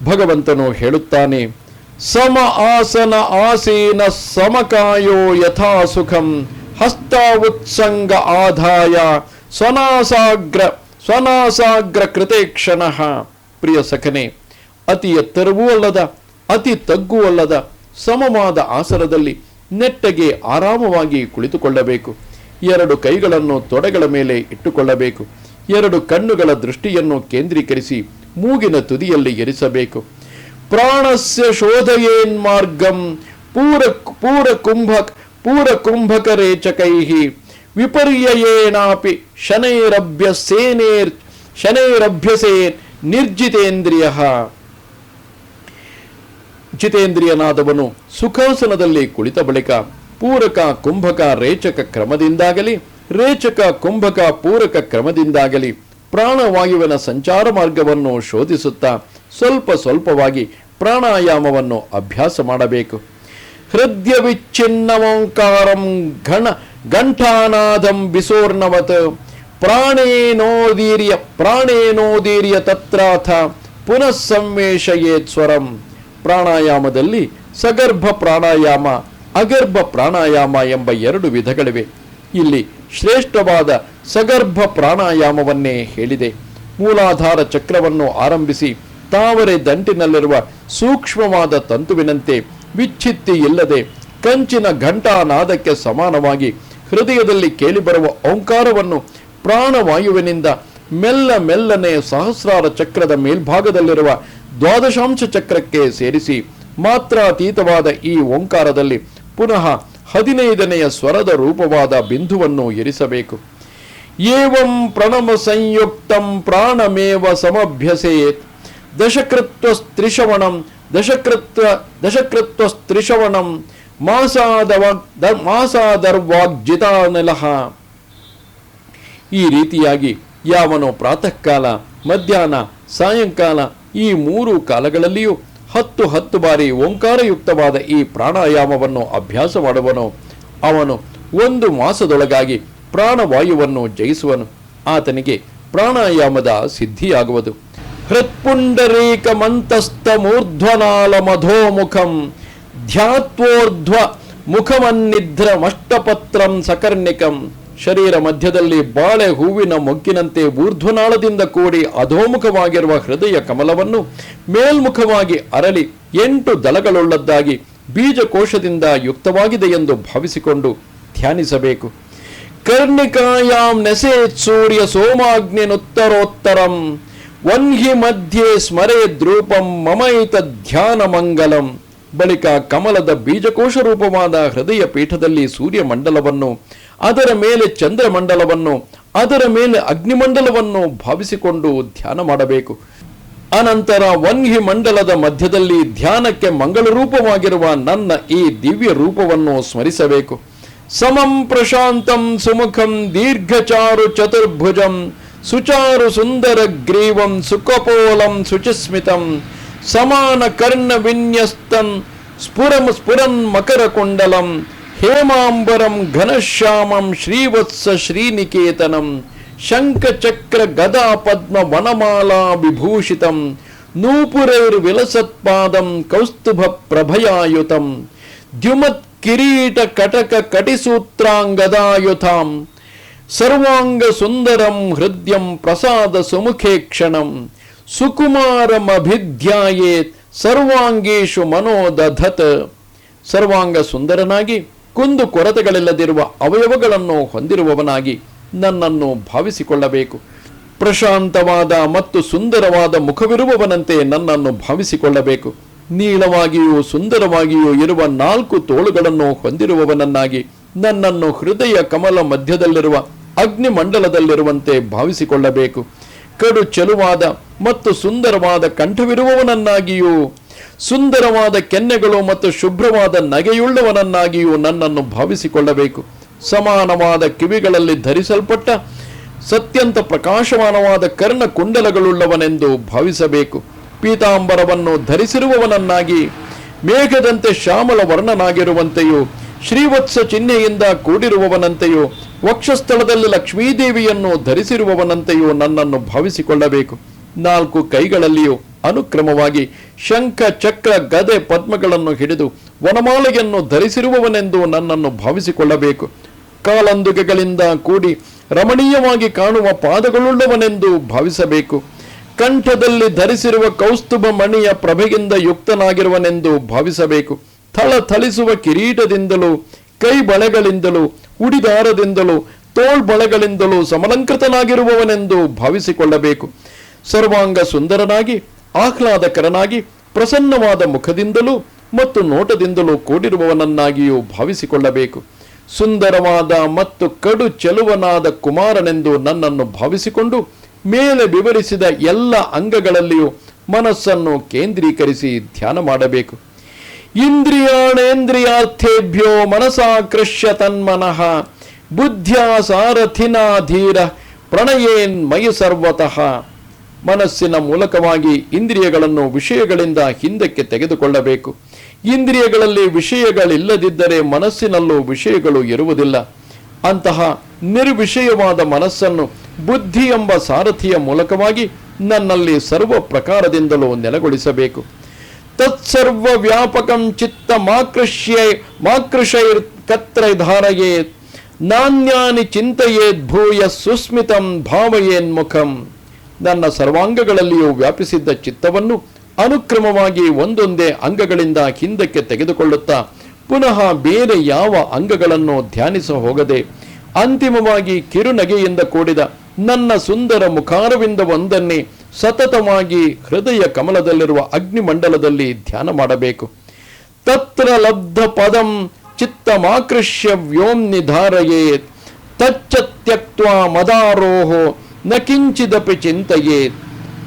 ಭಗವಂತನು ಹೇಳುತ್ತಾನೆ ಸಮ ಆಸನ ಆಸೀನ ಸಮಕಾಯೋ ಯಥಾ ಸುಖಂ ಹಸ್ತ ಉತ್ಸಂಗ ಆದಾಯ ಸ್ವನಾಸಾಗ್ರ ಸ್ವನಾಸಾಗ್ರ ಕೃತೆ ಕ್ಷಣಃ. ಪ್ರಿಯ ಸಖನೆ, ಅತಿ ಎತ್ತರವೂ ಅಲ್ಲದ, ಅತಿ ತಗ್ಗೂ ಅಲ್ಲದ ಸಮವಾದ ಆಸನದಲ್ಲಿ ನೆಟ್ಟಗೆ ಆರಾಮವಾಗಿ ಕುಳಿತುಕೊಳ್ಳಬೇಕು. ಎರಡು ಕೈಗಳನ್ನು ತೊಡೆಗಳ ಮೇಲೆ ಇಟ್ಟುಕೊಳ್ಳಬೇಕು. ಎರಡು ಕಣ್ಣುಗಳ ದೃಷ್ಟಿಯನ್ನು ಕೇಂದ್ರೀಕರಿಸಿ ಮೂಗಿನ ತುದಿಯಲ್ಲಿ ಎರಿಸಬೇಕು. ಪ್ರಾಣಸ್ಯ ಶೋಧಯೇನ್ ಮಾರ್ಗಂ ಪೂರ ಪೂರ ಕುಂಭ ಪೂರ ಕುಂಭಕರೇಚಕೈ ವಿಪರ್ಯಯೇನಾಪಿ ಶನೈರಭ್ಯಸೇನೇರ್ ಶನೈರಭ್ಯಸೇನ್ ನಿರ್ಜಿತೇಂದ್ರಿಯ. ಜಿತೇಂದ್ರಿಯನಾದವನು ಸುಖಾಸನದಲ್ಲಿ ಕುಳಿತ ಬಳಿಕ ಪೂರಕ ಕುಂಭಕ ರೇಚಕ ಕ್ರಮದಿಂದಾಗಲಿ, ರೇಚಕ ಕುಂಭಕ ಪೂರಕ ಕ್ರಮದಿಂದಾಗಲಿ ಪ್ರಾಣವಾಯುವಿನ ಸಂಚಾರ ಮಾರ್ಗವನ್ನು ಶೋಧಿಸುತ್ತಾ ಸ್ವಲ್ಪ ಸ್ವಲ್ಪವಾಗಿ ಪ್ರಾಣಾಯಾಮವನ್ನು ಅಭ್ಯಾಸ ಮಾಡಬೇಕು. ಹೃದಯ ವಿಚ್ಛಿನ್ನಮಂಕಾರಂ ಘಣ ಘಂಟಾನಾದಂ ಬಿಸೋರ್ಣವತ್ ಪ್ರಾಣೇನೋದೀರ್ಯ ಪ್ರಾಣೇನೋದೀರ್ಯ ತತ್ರಾಥ ಪುನಃ ಸಂವೇಶಯೇತ್ ಸ್ವರಂ ಪ್ರಾಣಾಯಾಮದಲ್ಲಿ ಸಗರ್ಭ ಪ್ರಾಣಾಯಾಮ, ಅಗರ್ಭ ಪ್ರಾಣಾಯಾಮ ಎಂಬ ಎರಡು ವಿಧಗಳಿವೆ. ಇಲ್ಲಿ ಶ್ರೇಷ್ಠವಾದ ಸಗರ್ಭ ಪ್ರಾಣಾಯಾಮವನ್ನೇ ಹೇಳಿದೆ. ಮೂಲಾಧಾರ ಚಕ್ರವನ್ನು ಆರಂಭಿಸಿ ತಾವರೆ ದಂಟಿನಲ್ಲಿರುವ ಸೂಕ್ಷ್ಮವಾದ ತಂತುವಿನಂತೆ ವಿಚ್ಛಿತ್ತಿ ಇಲ್ಲದೆ ಕಂಚಿನ ಘಂಟಾನಾದಕ್ಕೆ ಸಮಾನವಾಗಿ ಹೃದಯದಲ್ಲಿ ಕೇಳಿಬರುವ ಓಂಕಾರವನ್ನು ಪ್ರಾಣವಾಯುವಿನಿಂದ ಮೆಲ್ಲ ಮೆಲ್ಲನೆ ಸಹಸ್ರಾರ ಚಕ್ರದ ಮೇಲ್ಭಾಗದಲ್ಲಿರುವ ದ್ವಾದಶಾಂಶ ಚಕ್ರಕ್ಕೆ ಸೇರಿಸಿ ಮಾತ್ರಾತೀತವಾದ ಈ ಓಂಕಾರದಲ್ಲಿ ಪುನಃ ಹದಿನೈದನೆಯ ಸ್ವರದ ರೂಪವಾದ ಬಿಂದುವನ್ನು ಇರಿಸಬೇಕು. ಏವಂ ಪ್ರಣಮ ಸಂಯುಕ್ತಂ ಪ್ರಾಣಮೇವ ಸಮಭ್ಯಸೇತ್. ದಶಕೃತ್ವ ದಶಕೃತ್ವಸ್ತ್ರಿಶವಣಂ ಮಾಸಾದವ ದ- ಮಾಸಾದರ್ವಾಗ್ಜಿತಾನಲಃ ಈ ರೀತಿಯಾಗಿ ಯಾವನೋ ಪ್ರಾತಃ ಕಾಲ ಮಧ್ಯಾಹ್ನ, ಸಾಯಂಕಾಲ ಈ ಮೂರು ಕಾಲಗಳಲ್ಲಿಯೂ ಹತ್ತು ಹತ್ತು ಬಾರಿ ಓಂಕಾರಯುಕ್ತವಾದ ಈ ಪ್ರಾಣಾಯಾಮವನ್ನು ಅಭ್ಯಾಸ ಮಾಡುವನು. ಅವನು ಒಂದು ಮಾಸದೊಳಗಾಗಿ ಪ್ರಾಣವಾಯುವನ್ನು ಜಯಿಸುವನು. ಆತನಿಗೆ ಪ್ರಾಣಾಯಾಮದ ಸಿದ್ಧಿಯಾಗುವುದು. ಹೃತ್ಪುಂಡರೀಕ ಮಂತಸ್ಥ ಮೂರ್ಧ್ವನಾಲ ಮಧೋಮುಖಂ ಧ್ಯಾತ್ವೋರ್ಧ್ವ ಮುಖಮನ್ನಿಧ್ರಮಷ್ಟಪತ್ರಂ ಸಕರ್ಣಿಕಂ. ಶರೀರ ಮಧ್ಯದಲ್ಲಿ ಬಾಳೆ ಹೂವಿನ ಮೊಗ್ಗಿನಂತೆ ಊರ್ಧ್ವನಾಳದಿಂದ ಕೂಡಿ ಅಧೋಮುಖವಾಗಿರುವ ಹೃದಯ ಕಮಲವನ್ನು ಮೇಲ್ಮುಖವಾಗಿ ಅರಳಿ ಎಂಟು ದಳಗಳುಳ್ಳದ್ದಾಗಿ ಬೀಜಕೋಶದಿಂದ ಯುಕ್ತವಾಗಿದೆ ಎಂದು ಭಾವಿಸಿಕೊಂಡು ಧ್ಯಾನಿಸಬೇಕು. ಕರ್ಣಿಕಾಯಾಂ ನೆಸೆ ಸೂರ್ಯ ಸೋಮಾಗ್ನಿನುತ್ತರೋತ್ತರಂ. ವನ್ಹಿ ಮಧ್ಯೆ ಸ್ಮರೆ ದ್ರೂಪಂ ಮಮೈತ ಧ್ಯಾನ ಮಂಗಲಂ. ಬಳಿಕ ಕಮಲದ ಬೀಜಕೋಶ ರೂಪವಾದ ಹೃದಯ ಪೀಠದಲ್ಲಿ ಸೂರ್ಯಮಂಡಲವನ್ನು, ಅದರ ಮೇಲೆ ಚಂದ್ರಮಂಡಲವನ್ನು, ಅದರ ಮೇಲೆ ಅಗ್ನಿಮಂಡಲವನ್ನು ಭಾವಿಸಿಕೊಂಡು ಧ್ಯಾನ ಮಾಡಬೇಕು. ಅನಂತರ ವನ್ಹಿ ಮಂಡಲದ ಮಧ್ಯದಲ್ಲಿ ಧ್ಯಾನಕ್ಕೆ ಮಂಗಳ ರೂಪವಾಗಿರುವ ನನ್ನ ಈ ದಿವ್ಯ ರೂಪವನ್ನು ಸ್ಮರಿಸಬೇಕು. ಸಮಂ ಪ್ರಶಾಂತಂ ಸುಮುಖಂ ದೀರ್ಘಚಾರು ಚತುರ್ಭುಜಂ. సుచారు సుందర గ్రీవం సుఖపోలం శుచిస్మితం సమాన కర్ణ విన్యస్తం స్ఫురం స్ఫురన్ మకర కుండలం హేమాంబరం ఘనశ్యామం శ్రీవత్స శ్రీనికేతనం శంఖచక్ర గదా పద్మ వనమాలా విభూషితం నూపురైర్విలసత్పాదం కౌస్తుభ ప్రభయాయుతం ద్యుమత్ కిరీట కటక కటిసూత్రాంగదాయుధాం ಸರ್ವಾಂಗ ಸುಂದರಂ ಹೃದಯಂ ಪ್ರಸಾದ ಸುಮುಖೇ ಕ್ಷಣಂ. ಸುಕುಮಾರಮಭಿಧ್ಯಾಯೇತ್ ಸರ್ವಾಂಗೇಶು ಮನೋದಧತ್. ಸರ್ವಾಂಗ ಸುಂದರನಾಗಿ ಕುಂದು ಕೊರತೆಗಳಿಲ್ಲದಿರುವ ಅವಯವಗಳನ್ನು ಹೊಂದಿರುವವನಾಗಿ ನನ್ನನ್ನು ಭಾವಿಸಿಕೊಳ್ಳಬೇಕು. ಪ್ರಶಾಂತವಾದ ಮತ್ತು ಸುಂದರವಾದ ಮುಖವಿರುವವನಂತೆ ನನ್ನನ್ನು ಭಾವಿಸಿಕೊಳ್ಳಬೇಕು. ನೀಳವಾಗಿಯೂ ಸುಂದರವಾಗಿಯೂ ಇರುವ ನಾಲ್ಕು ತೋಳುಗಳನ್ನು ಹೊಂದಿರುವವನನ್ನಾಗಿ ನನ್ನನ್ನು ಹೃದಯ ಕಮಲ ಮಧ್ಯದಲ್ಲಿರುವ ಅಗ್ನಿ ಮಂಡಲದಲ್ಲಿರುವಂತೆ ಭಾವಿಸಿಕೊಳ್ಳಬೇಕು. ಕಡು ಚೆಲುವಾದ ಮತ್ತು ಸುಂದರವಾದ ಕಂಠವಿರುವವನನ್ನಾಗಿಯೂ, ಸುಂದರವಾದ ಕೆನ್ನೆಗಳು ಮತ್ತು ಶುಭ್ರವಾದ ನಗೆಯುಳ್ಳವನನ್ನಾಗಿಯೂ ನನ್ನನ್ನು ಭಾವಿಸಿಕೊಳ್ಳಬೇಕು. ಸಮಾನವಾದ ಕಿವಿಗಳಲ್ಲಿ ಧರಿಸಲ್ಪಟ್ಟ ಸತ್ಯಂತ ಪ್ರಕಾಶಮಾನವಾದ ಕರ್ಣಕುಂಡಲಗಳುಳ್ಳವನೆಂದು ಭಾವಿಸಬೇಕು. ಪೀತಾಂಬರವನ್ನು ಧರಿಸಿರುವವನನ್ನಾಗಿ, ಮೇಘದಂತೆ ಶ್ಯಾಮಲ ವರ್ಣನಾಗಿರುವಂತೆಯೂ ಶ್ರೀವತ್ಸ ಚಿಹ್ನೆಯಿಂದ ಕೂಡಿರುವವನಂತೆಯೂ, ವಕ್ಷಸ್ಥಳದಲ್ಲಿ ಲಕ್ಷ್ಮೀದೇವಿಯನ್ನು ಧರಿಸಿರುವವನಂತೆಯೂ ನನ್ನನ್ನು ಭಾವಿಸಿಕೊಳ್ಳಬೇಕು. ನಾಲ್ಕು ಕೈಗಳಲ್ಲಿಯೂ ಅನುಕ್ರಮವಾಗಿ ಶಂಖ, ಚಕ್ರ, ಗದೆ, ಪದ್ಮಗಳನ್ನು ಹಿಡಿದು ವನಮಾಲೆಯನ್ನು ಧರಿಸಿರುವವನೆಂದು ನನ್ನನ್ನು ಭಾವಿಸಿಕೊಳ್ಳಬೇಕು. ಕಾಲಂದುಗೆಗಳಿಂದ ಕೂಡಿ ರಮಣೀಯವಾಗಿ ಕಾಣುವ ಪಾದಗಳುಳ್ಳವನೆಂದು ಭಾವಿಸಬೇಕು. ಕಂಠದಲ್ಲಿ ಧರಿಸಿರುವ ಕೌಸ್ತುಭ ಮಣಿಯ ಪ್ರಭೆಯಿಂದ ಯುಕ್ತನಾಗಿರುವನೆಂದು ಭಾವಿಸಬೇಕು. ಥಳ ಥಳಿಸುವ ಕಿರೀಟದಿಂದಲೂ, ಕೈ ಬಳೆಗಳಿಂದಲೂ, ಉಡಿದಾರದಿಂದಲೂ ತೋಳ್ಬಳೆಗಳಿಂದಲೂ ಸಮಲಂಕೃತನಾಗಿರುವವನೆಂದು ಭಾವಿಸಿಕೊಳ್ಳಬೇಕು. ಸರ್ವಾಂಗ ಸುಂದರನಾಗಿ, ಆಹ್ಲಾದಕರನಾಗಿ, ಪ್ರಸನ್ನವಾದ ಮುಖದಿಂದಲೂ ಮತ್ತು ನೋಟದಿಂದಲೂ ಕೂಡಿರುವವನನ್ನಾಗಿಯೂ ಭಾವಿಸಿಕೊಳ್ಳಬೇಕು. ಸುಂದರವಾದ ಮತ್ತು ಕಡು ಚೆಲುವನಾದ ಕುಮಾರನೆಂದು ನನ್ನನ್ನು ಭಾವಿಸಿಕೊಂಡು ಮೇಲೆ ವಿವರಿಸಿದ ಎಲ್ಲ ಅಂಗಗಳಲ್ಲಿಯೂ ಮನಸ್ಸನ್ನು ಕೇಂದ್ರೀಕರಿಸಿ ಧ್ಯಾನ ಮಾಡಬೇಕು. ಇಂದ್ರಿಯಾಣೇಂದ್ರಿಯಾರ್ಥೇಭ್ಯೋ ಮನಸಾಕೃಷ್ಯ ತನ್ಮನಃ. ಬುದ್ಧ್ಯಾ ಸಾರಥಿನ ಧೀರ, ಪ್ರಣಯೇನ್ ಮಯಿ ಸರ್ವತಃ. ಮನಸ್ಸಿನ ಮೂಲಕವಾಗಿ ಇಂದ್ರಿಯಗಳನ್ನು ವಿಷಯಗಳಿಂದ ಹಿಂದಕ್ಕೆ ತೆಗೆದುಕೊಳ್ಳಬೇಕು. ಇಂದ್ರಿಯಗಳಲ್ಲಿ ವಿಷಯಗಳಿಲ್ಲದಿದ್ದರೆ ಮನಸ್ಸಿನಲ್ಲೂ ವಿಷಯಗಳು ಇರುವುದಿಲ್ಲ. ಅಂತಹ ನಿರ್ವಿಷಯವಾದ ಮನಸ್ಸನ್ನು ಬುದ್ಧಿ ಎಂಬ ಸಾರಥಿಯ ಮೂಲಕವಾಗಿ ನನ್ನಲ್ಲಿ ಸರ್ವ ಪ್ರಕಾರದಿಂದಲೂ ನೆಲೆಗೊಳಿಸಬೇಕು. ತತ್ಸರ್ವ ವ್ಯಾಪಕಂ ಚಿತ್ತ ಮಾಕೃಷ್ಯ ಮಾಕೃಷೈರ್ ಕತ್ರ ಧಾರಯೇತ್ ನಾನ್ಯಾನಿ ಚಿಂತೆಯೇದ್ ಭೂಯ ಸುಸ್ಮಿತಂ ಭಾವಯೇನ್ ಮುಖಂ ನನ್ನ ಸರ್ವಾಂಗಗಳಲ್ಲಿಯೂ ವ್ಯಾಪಿಸಿದ್ದ ಚಿತ್ತವನ್ನು ಅನುಕ್ರಮವಾಗಿ ಒಂದೊಂದೇ ಅಂಗಗಳಿಂದ ಹಿಂದಕ್ಕೆ ತೆಗೆದುಕೊಳ್ಳುತ್ತಾ ಪುನಃ ಬೇರೆ ಯಾವ ಅಂಗಗಳನ್ನು ಧ್ಯಾನಿಸ ಹೋಗದೆ ಅಂತಿಮವಾಗಿ ಕಿರುನಗೆಯಿಂದ ಕೂಡಿದ ನನ್ನ ಸುಂದರ ಮುಖಾರವಿಂದ ಒಂದನ್ನೇ ಸತತವಾಗಿ ಹೃದಯ ಕಮಲದಲ್ಲಿರುವ ಅಗ್ನಿಮಂಡಲದಲ್ಲಿ ಧ್ಯಾನ ಮಾಡಬೇಕು. ತತ್ರ ಲಬ್ಧ ಪದಂ ಚಿತ್ತಮಾಕೃಷ್ಯ ವ್ಯೋಮ್ನಿ ಧಾರಯೇತ್ ತಚ್ಚ ತ್ಯಕ್ವ ಮದಾರೋಹೋ ನ ಕಿಂಚಿದಪಿ ಚಿಂತೆಯೇತ್.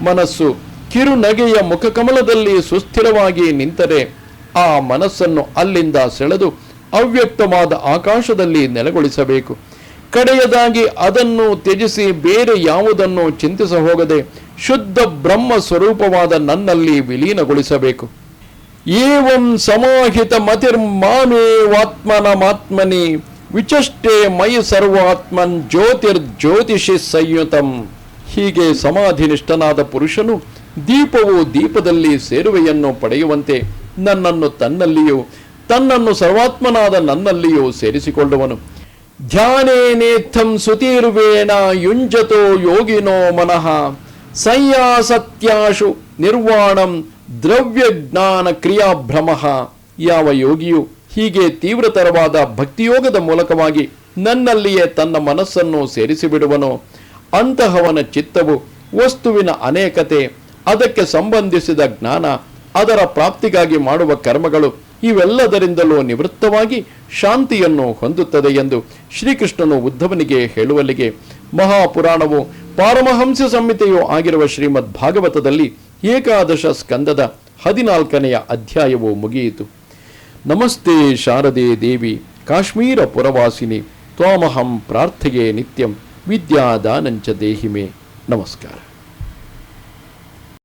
ಮನಸ್ಸು ಕಿರುನಗೆಯ ಮುಖಕಮಲದಲ್ಲಿ ಸುಸ್ಥಿರವಾಗಿ ನಿಂತರೆ ಆ ಮನಸ್ಸನ್ನು ಅಲ್ಲಿಂದ ಸೆಳೆದು ಅವ್ಯಕ್ತವಾದ ಆಕಾಶದಲ್ಲಿ ನೆಲೆಗೊಳಿಸಬೇಕು. ಕಡೆಯದಾಗಿ ಅದನ್ನು ತ್ಯಜಿಸಿ ಬೇರೆ ಯಾವುದನ್ನು ಚಿಂತಿಸ ಹೋಗದೆ ಶುದ್ಧ ಬ್ರಹ್ಮ ಸ್ವರೂಪವಾದ ನನ್ನಲ್ಲಿ ವಿಲೀನಗೊಳಿಸಬೇಕು. ಏವಂ ಸಮಾಹಿತ ಮತಿರ್ಮಾಮೇವಾತ್ಮನ ಮಾತ್ಮನಿ ವಿಚಷ್ಟೇ ಮೈ ಸರ್ವಾತ್ಮನ್ ಜ್ಯೋತಿರ್ ಜ್ಯೋತಿಷಿ ಸಂಯುತಂ. ಹೀಗೆ ಸಮಾಧಿನಿಷ್ಠನಾದ ಪುರುಷನು ದೀಪವು ದೀಪದಲ್ಲಿ ಸೇರುವೆಯನ್ನು ಪಡೆಯುವಂತೆ ನನ್ನನ್ನು ತನ್ನಲ್ಲಿಯೂ ತನ್ನನ್ನು ಸರ್ವಾತ್ಮನಾದ ನನ್ನಲ್ಲಿಯೂ ಸೇರಿಸಿಕೊಳ್ಳುವನು. ಧ್ಯಾನೇನೇತ್ಥಂ ಸುತೀರ್ವೇಣ ಯುಂಜತೋ ಯೋಗಿನೋ ಮನಃ ಸಂಯಾಸತ್ಯಾಶು ನಿರ್ವಾಣಂ ದ್ರವ್ಯ ಜ್ಞಾನ ಕ್ರಿಯಾಭ್ರಮ ಯಾವ ಯೋಗಿಯು ಹೀಗೆ ತೀವ್ರತರವಾದ ಭಕ್ತಿಯೋಗದ ಮೂಲಕವಾಗಿ ನನ್ನಲ್ಲಿಯೇ ತನ್ನ ಮನಸ್ಸನ್ನು ಸೇರಿಸಿಬಿಡುವನೋ. ಅಂತಹವನ ಚಿತ್ತವು ವಸ್ತುವಿನ ಅನೇಕತೆ, ಅದಕ್ಕೆ ಸಂಬಂಧಿಸಿದ ಜ್ಞಾನ, ಅದರ ಪ್ರಾಪ್ತಿಗಾಗಿ ಮಾಡುವ ಕರ್ಮಗಳು ಇವೆಲ್ಲದರಿಂದಲೂ ನಿವೃತ್ತವಾಗಿ ಶಾಂತಿಯನ್ನು ಹೊಂದುತ್ತದೆ ಎಂದು ಶ್ರೀಕೃಷ್ಣನು ಉದ್ಧವನಿಗೆ ಹೇಳುವಲ್ಲಿಗೆ ಮಹಾಪುರಾಣವು ಪಾರಮಹಂಸ ಸಂಹಿತೆಯೂ ಆಗಿರುವ ಶ್ರೀಮದ್ ಭಾಗವತದಲ್ಲಿ ಏಕಾದಶ ಸ್ಕಂದದ ಹದಿನಾಲ್ಕನೆಯ ಅಧ್ಯಾಯವು ಮುಗಿಯಿತು. ನಮಸ್ತೆ ಶಾರದೆ ದೇವಿ, ಕಾಶ್ಮೀರ ಪುರವಾಸಿನಿ, ತ್ವಾಮಹಂ ಪ್ರಾರ್ಥೆಯೇ ನಿತ್ಯಂ, ವಿದ್ಯಾದಾನಂಚ ದೇಹಿಮೆ. ನಮಸ್ಕಾರ.